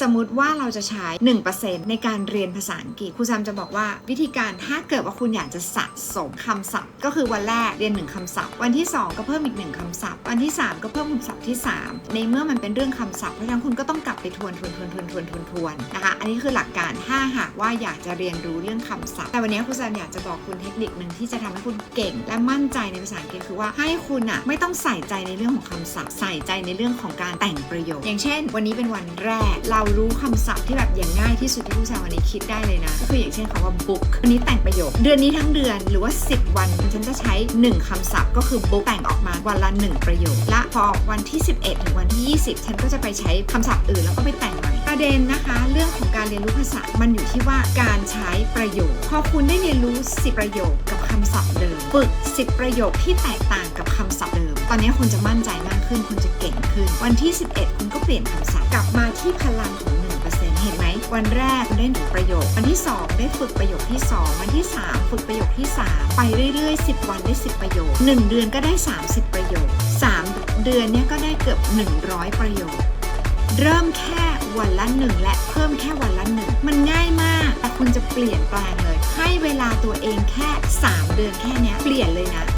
สมมติว่าเราจะใช้ 1%ในการเรียนภาษาอังกฤษครูแซมจะบอกว่าวิธีการถ้าเกิดว่าคุณอยากจะสะสมคำศัพท์ ก็คือวันแรกเรียน 1คำศัพท์ วันที่ 2 ก็เพิ่มอีก 1คำศัพท์ วันที่ 3 ก็เพิ่มคำศัพท์ที่ 3 ในเมื่อมันเป็นเรื่องคำศัพท์เพราะฉะนั้นคุณก็ต้องกลับไปทวนทวนทวนทวนทวนทวนทวนนะคะอันนี้คือหลักการถ้าหากว่าอยากจะเรียนรู้เรื่องคำศัพท์ แต่วันนี้ครูแซมอยากจะบอกคุณเทคนิคหนึ่งที่จะทำให้คุณเก่ง และมั่นใจในภาษาอังกฤษคือว่าให้คุณอะไม่ต้องใส่ใจในเรื่องของคำศัพท์ ใส่ใจในเรื่องของการแต่งประโยค อย่างเช่น วันนี้เป็นวันแรกเรารู้คำศัพท์ที่แบบอย่างง่ายที่สุดที่ครูแซมวันนี้คิดได้เลยนะ ก็คืออย่างเช่นคำว่า book วันนี้แต่งประโยค เดือนนี้ทั้งเดือนหรือว่า 10 วันฉันจะใช้ 1คำศัพท์ ก็คือ book แต่งออกมาวันละ 1 ประโยค และพอวันที่ 11 ถึงวันที่ 20 ฉันก็จะไปใช้คำศัพท์อื่นแล้วก็ไปแต่งใหม่ประเด็นนะคะ เรื่องของการเรียนรู้ภาษามันอยู่ที่ว่าการใช้ประโยคพอคุณได้เรียนรู้ 10 ประโยคกับคำศัพท์เดิมฝึก 10 ประโยคที่แตกต่างกับคำศัพท์เดิม ตอนนี้คุณจะมั่นใจ ขึ้น คุณจะเก่งขึ้น วันที่ 11 คุณก็เปลี่ยนคำศัพท์กลับมาที่พลังของ1%เห็นไหม วันแรกคุณได้หนึ่งประโยค วันที่ 2 ได้ฝึกประโยคที่ 2 วันที่ 3 ฝึกประโยคที่ 3 ไปเรื่อยๆ 10 วันได้ 10 ประโยค 1 เดือนก็ได้ 30 ประโยค 3 เดือนเนี้ยก็ได้เกือบ 100 ประโยค เริ่มแค่วันละหนึ่งและเพิ่มแค่วันละหนึ่งมันง่ายมาก แต่คุณจะเปลี่ยนแปลงเลย ให้เวลาตัวเองแค่ 3 เดือนแค่นี้เปลี่ยนเลยนะ